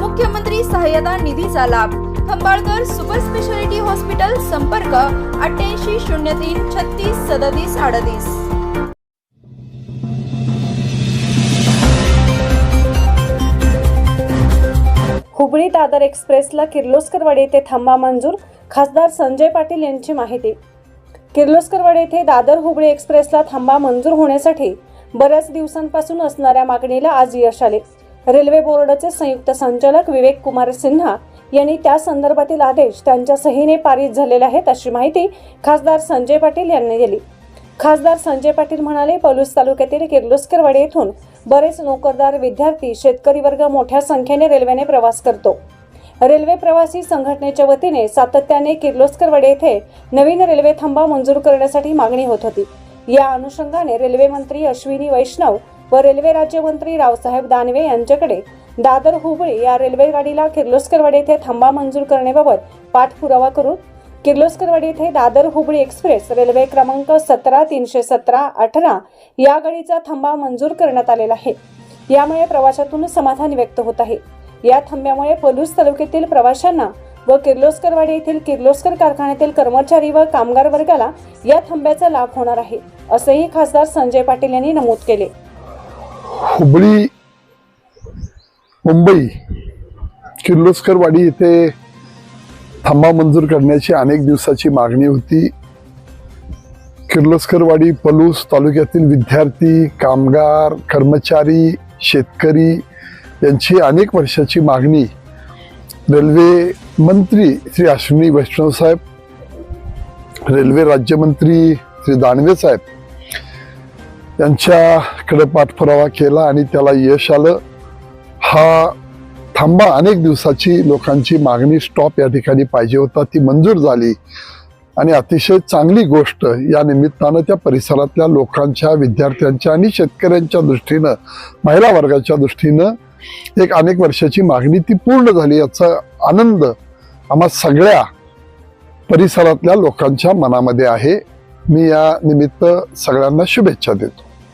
मुख्यमंत्री सहाय्यता निधीचा लाभ. खंबाळकर सुपर स्पेशालिटी हॉस्पिटल संपर्क अठ्ठ्याऐंशी शून्य तीन छत्तीस सदतीस अडतीस. हुबळी दादर एक्सप्रेसला किर्लोस्करवाडी येथे थांबा मंजूर खासदार संजय पाटील यांची माहिती. किर्लोस्करवाडी येथे दादर हुबळी एक्सप्रेसला थांबा मंजूर होण्यासाठी बऱ्याच दिवसांपासून असणाऱ्या मागणीला आज यश आले. रेल्वे बोर्डाचे संयुक्त संचालक विवेक कुमार सिन्हा यांनी त्या संदर्भातील आदेश त्यांच्या सहीने पारित झालेले आहेत अशी माहिती खासदार संजय पाटील यांनी दिली. खासदार संजय पाटील म्हणाले पलूस तालुक्यातील किर्लोस्करवाडी येथून बरेच नोकरदार विद्यार्थी शेतकरी वर्ग मोठ्या संख्येने रेल्वेने प्रवास करतो. रेल्वे प्रवासी संघटनेच्या वतीने सातत्याने किर्लोस्करवाडी येथे नवीन रेल्वे थांबा मंजूर करण्यासाठी मागणी होत होती. या अनुषंगाने रेल्वे मंत्री अश्विनी वैष्णव व रेल्वे राज्यमंत्री रावसाहेब दानवे यांच्याकडे दादर हुबळी या रेल्वे गाडीला किर्लोस्करवाडी येथे थांबा मंजूर करण्याबाबत पाठपुरावा करून किर्लोस्करवाडी येथे दादर हुबळी एक्सप्रेस रेल्वे क्रमांक सतरा तीनशे सतरा अठरा या गाडीचा थांबा मंजूर करण्यात आलेला आहे. यामुळे प्रवाशातून समाधान व्यक्त होत आहे. या थांब्यामुळे पलूस तालुक्यातील प्रवाशांना व किर्लोस्करवाडी येथील किर्लोस्कर कारखान्यातील कर्मचारी व कामगार वर्गाला या थांब्याचा लाभ होणार आहे असंही खासदार संजय पाटील यांनी नमूद केले. हुबळी मुंबई किर्लोस्करवाडी येथे थांबा मंजूर करण्याची अनेक दिवसाची मागणी होती. किर्लोस्करवाडी पलूस तालुक्यातील विद्यार्थी कामगार कर्मचारी शेतकरी यांची अनेक वर्षाची मागणी. रेल्वे मंत्री श्री अश्विनी वैष्णव साहेब रेल्वे राज्यमंत्री श्री दानवे साहेब यांच्याकडे पाठपुरावा केला आणि त्याला यश आलं. हा थांबा अनेक दिवसाची लोकांची मागणी स्टॉप या ठिकाणी पाहिजे होता ती मंजूर झाली. आणि अतिशय चांगली गोष्ट या निमित्तानं त्या परिसरातल्या लोकांच्या विद्यार्थ्यांच्या आणि शेतकऱ्यांच्या दृष्टीनं महिला वर्गाच्या दृष्टीनं एक अनेक वर्षाची मागणी ती पूर्ण झाली याचा आनंद आम्हा सगळ्या परिसरातल्या लोकांच्या मनामध्ये आहे. मी या निमित्त सगळ्यांना शुभेच्छा देतो.